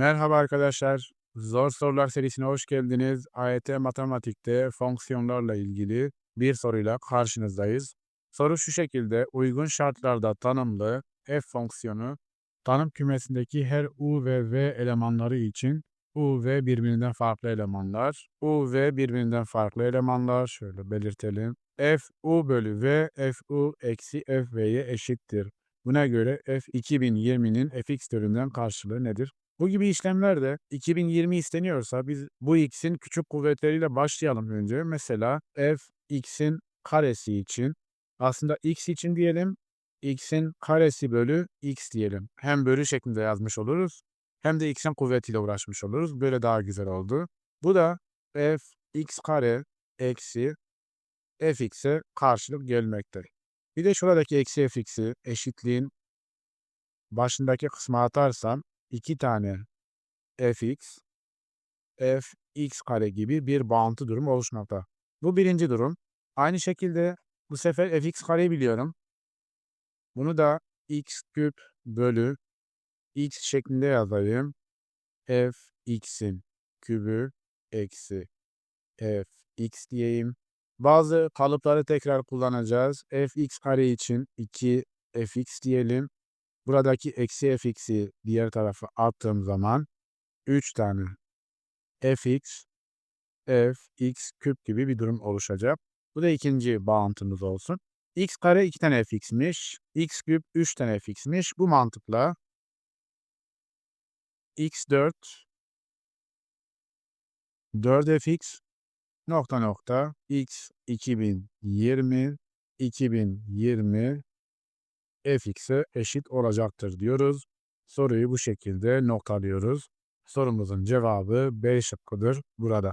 Merhaba arkadaşlar. Zor Sorular serisine hoş geldiniz. AYT Matematik'te fonksiyonlarla ilgili bir soruyla karşınızdayız. Soru şu şekilde. Uygun şartlarda tanımlı f fonksiyonu tanım kümesindeki her u ve v elemanları için u ve birbirinden farklı elemanlar, u ve birbirinden farklı elemanlar şöyle belirtelim. f u bölü v f u eksi f v'ye eşittir. Buna göre f 2020'nin fx türünden karşılığı nedir? Bu gibi işlemlerde 2020 isteniyorsa biz bu x'in küçük kuvvetleriyle başlayalım önce. Mesela f x'in karesi için aslında x için diyelim x'in karesi bölü x diyelim. Hem bölü şeklinde yazmış oluruz hem de x'in kuvvetiyle uğraşmış oluruz. Böyle daha güzel oldu. Bu da f x kare eksi fx'e karşılık gelmektedir. Bir de şuradaki eksi fx'i eşitliğin başındaki kısma atarsam 2 tane fx, fx kare gibi bir bağıntı durumu oluşmakta. Bu birinci durum. Aynı şekilde bu sefer fx kareyi biliyorum. Bunu da x küp bölü x şeklinde yazayım. f x'in kübü eksi f x diyeyim. Bazı kalıpları tekrar kullanacağız. f x kare için 2 fx diyelim. Buradaki eksi fx'i diğer tarafa attığım zaman 3 tane fx, f, x küp gibi bir durum oluşacak. Bu da ikinci bağıntımız olsun. x kare 2 tane fx'miş, x küp 3 tane fx'miş. Bu mantıkla x4 4fx nokta nokta x 2020 2020 fx'e eşit olacaktır diyoruz. Soruyu bu şekilde noktalıyoruz. Sorumuzun cevabı B şıkkıdır burada.